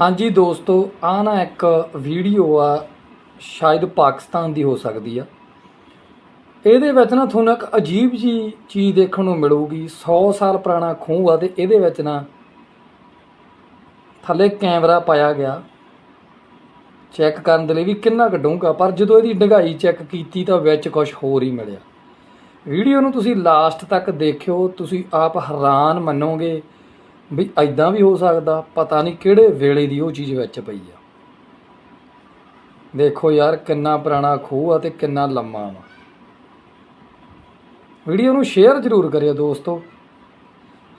ਹਾਂਜੀ ਦੋਸਤੋ ਆ ਨਾ ਇੱਕ ਵੀਡੀਓ ਆ, ਸ਼ਾਇਦ ਪਾਕਿਸਤਾਨ ਦੀ ਹੋ ਸਕਦੀ ਆ। ਇਹਦੇ ਵਿੱਚ ਨਾ ਤੁਹਾਨੂੰ ਇੱਕ ਅਜੀਬ ਜੀ ਚੀਜ਼ ਦੇਖਣ ਨੂੰ ਮਿਲੂਗੀ। 100 ਸਾਲ ਪੁਰਾਣਾ ਖੂਹ ਆ ਤੇ ਇਹਦੇ ਵਿੱਚ ਨਾ ਥੱਲੇ ਕੈਮਰਾ ਪਾਇਆ ਗਿਆ। ਚੈੱਕ ਕਰਨ ਦੇ ਲਈ ਵੀ ਕਿੰਨਾ ਕੱਢੂਗਾ ਪਰ ਜਦੋਂ ਇਹਦੀ ਡਗਾਈ ਚੈੱਕ ਕੀਤੀ ਤਾਂ ਵਿੱਚ ਕੁਝ ਹੋਰ ਹੀ ਮਿਲਿਆ। ਵੀਡੀਓ ਨੂੰ ਤੁਸੀਂ ਲਾਸਟ ਤੱਕ ਦੇਖਿਓ, ਤੁਸੀਂ ਆਪ ਹੈਰਾਨ ਮੰਨੋਗੇ। ਵੀ ਐਦਾਂ ਵੀ ਹੋ ਸਕਦਾ, ਪਤਾ ਨਹੀਂ ਕਿਹੜੇ ਵੇਲੇ ਦੀ ਉਹ ਚੀਜ਼ ਵਿੱਚ ਪਈ ਆ। ਦੇਖੋ ਯਾਰ ਕਿੰਨਾ ਪੁਰਾਣਾ ਖੂਹ ਆ ਤੇ ਕਿੰਨਾ ਲੰਮਾ ਵਾ। ਵੀਡੀਓ ਨੂੰ ਸ਼ੇਅਰ ਜ਼ਰੂਰ ਕਰਿਓ ਦੋਸਤੋ।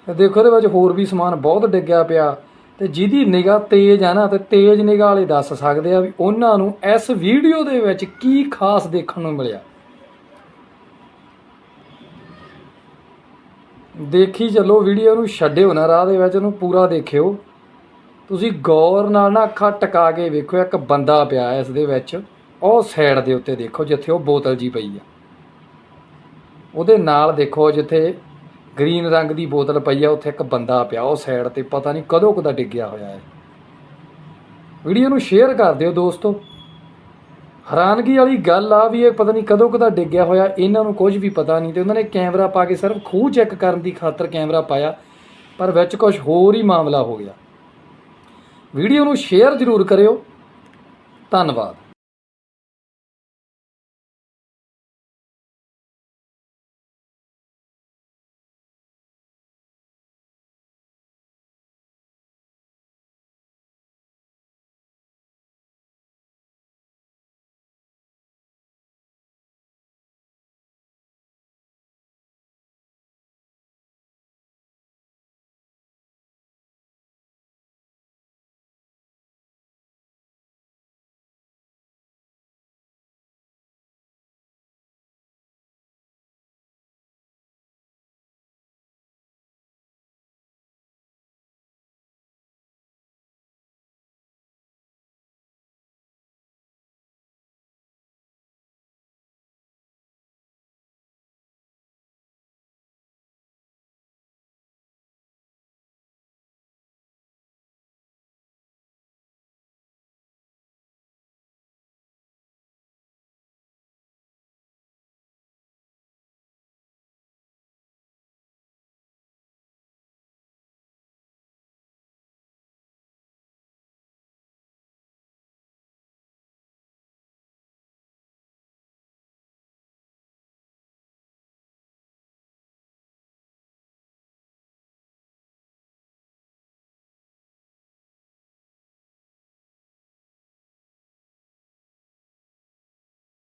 ਤੇ ਦੇਖੋ ਇਹਦੇ ਵਿੱਚ ਹੋਰ ਵੀ ਸਮਾਨ ਬਹੁਤ ਡਿੱਗਿਆ ਪਿਆ ਤੇ ਜਿਹਦੀ ਨਿਗਾਹ ਤੇਜ਼ ਆ ਨਾ, ਤੇ ਤੇਜ਼ ਨਿਗਾਹ ਵਾਲੇ ਦੱਸ ਸਕਦੇ ਆ ਵੀ ਉਹਨਾਂ ਨੂੰ ਇਸ ਵੀਡੀਓ ਦੇ ਵਿੱਚ ਕੀ ਖਾਸ ਦੇਖਣ ਨੂੰ ਮਿਲਿਆ। ਦੇਖੀ ਚੱਲੋ, ਵੀਡੀਓ ਨੂੰ ਛੱਡਿਓ ਨਾ, ਰਾਹ ਦੇ ਵਿੱਚ ਉਹਨੂੰ ਪੂਰਾ ਦੇਖਿਓ। ਤੁਸੀਂ ਗੌਰ ਨਾਲ ਨਾ ਅੱਖਾਂ ਟਿਕਾ ਕੇ ਵੇਖੋ, ਇੱਕ ਬੰਦਾ ਪਿਆ ਇਸ ਦੇ ਵਿੱਚ। ਉਹ ਸਾਈਡ ਦੇ ਉੱਤੇ ਦੇਖੋ, ਜਿੱਥੇ ਉਹ ਬੋਤਲ ਜੀ ਪਈ ਆ। ਉਹਦੇ ਨਾਲ ਦੇਖੋ, ਜਿੱਥੇ ਗ੍ਰੀਨ ਰੰਗ ਦੀ ਬੋਤਲ ਪਈ ਆ, ਉੱਥੇ ਇੱਕ ਬੰਦਾ ਪਿਆ, ਉਹ ਸਾਈਡ ਤੇ ਪਤਾ ਨਹੀਂ ਕਦੋਂ ਕਦਾ ਡਿੱਗਿਆ ਹੋਇਆ ਹੈ। ਵੀਡੀਓ ਨੂੰ ਸ਼ੇਅਰ ਕਰ ਦਿਓ ਦੋਸਤੋ। ਹੈਰਾਨਗੀ ਵਾਲੀ ਗੱਲ ਆ ਵੀ ਇਹ ਪਤਾ ਨਹੀਂ ਕਦੋਂ ਕਦਾ ਡਿੱਗਿਆ ਹੋਇਆ, ਇਹਨਾਂ ਨੂੰ ਕੁਝ ਵੀ ਪਤਾ ਨਹੀਂ ਤੇ ਉਹਨਾਂ ਨੇ ਕੈਮਰਾ ਪਾ ਕੇ ਸਿਰਫ ਖੂਹ ਚੈੱਕ ਕਰਨ ਦੀ ਖਾਤਰ ਕੈਮਰਾ ਪਾਇਆ, ਪਰ ਵਿੱਚ ਕੁਝ ਹੋਰ ਹੀ ਮਾਮਲਾ ਹੋ ਗਿਆ। ਵੀਡੀਓ ਨੂੰ ਸ਼ੇਅਰ ਜ਼ਰੂਰ ਕਰਿਓ। ਧੰਨਵਾਦ।